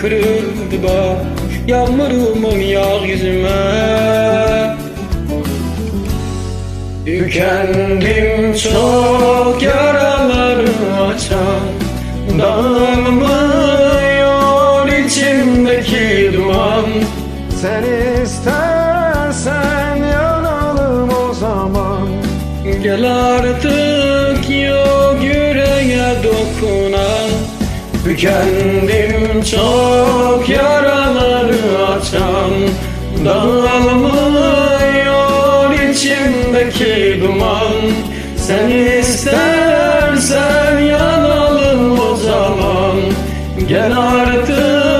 kırıldı bak Yağmurumun yağ yüzüme. Tükendim çok yaralarımı açan Dağılmıyor içimdeki duman. Sen istersen yanalım o zaman. Gel artık Tükendim çok yaraları açan Dağılmıyor içimdeki duman. Sen istersen yanalım o zaman. Gel artık